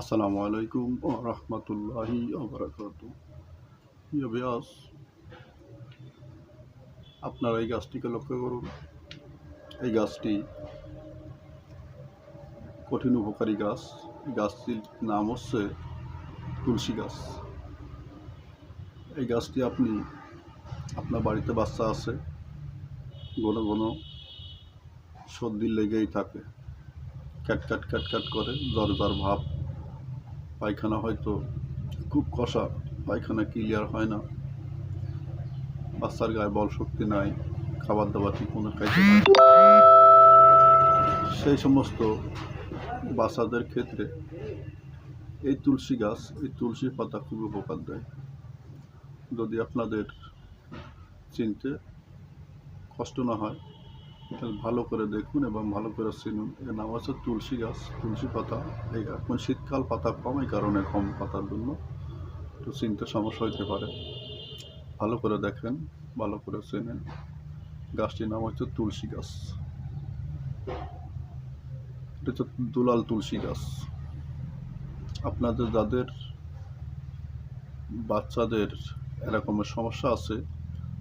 আসসালামু আলাইকুম ও রহমতুল্লাহি ওবরাকাত ব্যাস আপনারা এই গাছটিকে লক্ষ্য করুন। এই গাছটি কঠিন উপকারী গাছ। গাছটির নাম হচ্ছে তুলসী গাছ। এই গাছটি আপনি, আপনার বাড়িতে বাচ্চা আছে, ঘন ঘন সর্দি লেগেই থাকে। ক্যাট ক্যাট ক্যাট ক্যাট করে জ্বর ভাব। পায়খানা হয়তো খুব কষা, পায়খানা ক্লিয়ার হয় না। বাচ্চার গায়ে বল শক্তি নাই খাবার দাবার ঠিক মতো খাইতে সেই সমস্ত বাচ্চাদের ক্ষেত্রে এই তুলসী গাছ, এই তুলসী পাতা খুব উপকার দেয়। যদি আপনাদের চিনতে কষ্ট না হয় ভালো করে দেখুন এবং ভালো করে চিনুন। এর নাম হচ্ছে তুলসী গাছ, তুলসী পাতা। এই এখন শীতকাল, পাতা কম, এই কারণে কম পাতার জন্য। একটু চিনতে সমস্যা হতে পারে। ভালো করে দেখেন, ভালো করে চেনেন। গাছটির নাম হচ্ছে তুলসী গাছ। এটা হচ্ছে দুলাল তুলসী গাছ। আপনাদের যাদের বাচ্চাদের এরকমের সমস্যা আছে,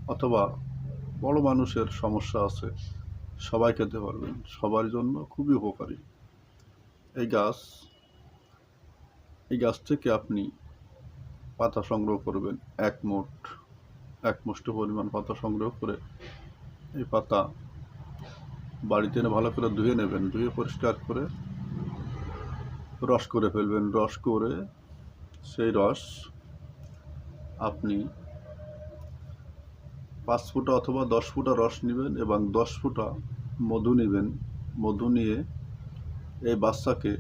অথবা বড় মানুষের সমস্যা আছে সবাই খেতে পারবেন, সবার জন্য খুবই উপকারী। এই গাছ এই গাছ থেকে আপনি পাতা সংগ্রহ করবেন, এক মোট, এক মুষ্ট পরিমাণ পাতা সংগ্রহ করে এই পাতা বাড়িতে এনে ভালো করে ধুয়ে নেবেন, ধুয়ে পরিষ্কার করে রস করে ফেলবেন। রস করে সেই রস আপনি পাঁচ ফুটা অথবা দশ ফুটা রস নেবেন এবং দশ ফুটা মধু নেবেন। মধু নিয়ে এই বাচ্চাকে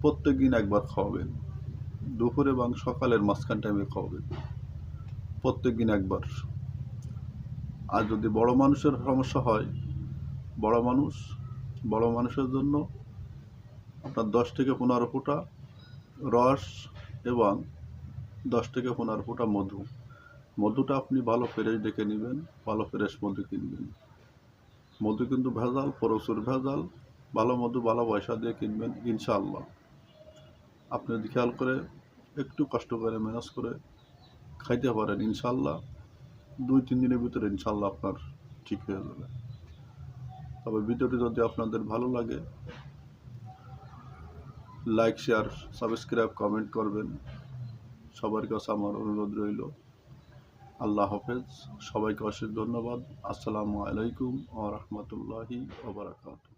প্রত্যেক দিন একবার খাওয়াবেন। দুপুর এবং সকালের মাঝখান টাইমে খাওয়াবেন। প্রত্যেক দিন একবার। আর যদি বড় মানুষের সমস্যা হয়, বড় মানুষ, বড় মানুষের জন্য আপনার দশ থেকে পনেরো ফুটা রস এবং দশ থেকে পনেরো ফুটা মধু। মধুটা আপনি ভালো ফ্রেশ দেখে নেবেন, ভালো ফ্রেশ মধু কিনবেন মধু কিন্তু ভেজাল প্রচুর ভেজাল, ভালো মধু, ভালো পয়সা দিয়ে কিনবেন, ইনশাআল্লাহ। আপনি যদি খেয়াল করে একটু কষ্ট করে ম্যানেজ করে খাইতে পারেন ইনশাল্লাহ দুই, তিন দিনের ভিতরে ইনশাআল্লাহ আপনার ঠিক হয়ে যাবে। তবে ভিডিওটি যদি আপনাদের ভালো লাগে, লাইক, শেয়ার, সাবস্ক্রাইব, কমেন্ট করবেন। সবার কাছে আমার অনুরোধ রইল। আল্লাহ হাফেজ। সবাইকে অশেষ ধন্যবাদ। আসসালামু আলাইকুম ও রহমতুল্লাহি ওবরাকাতু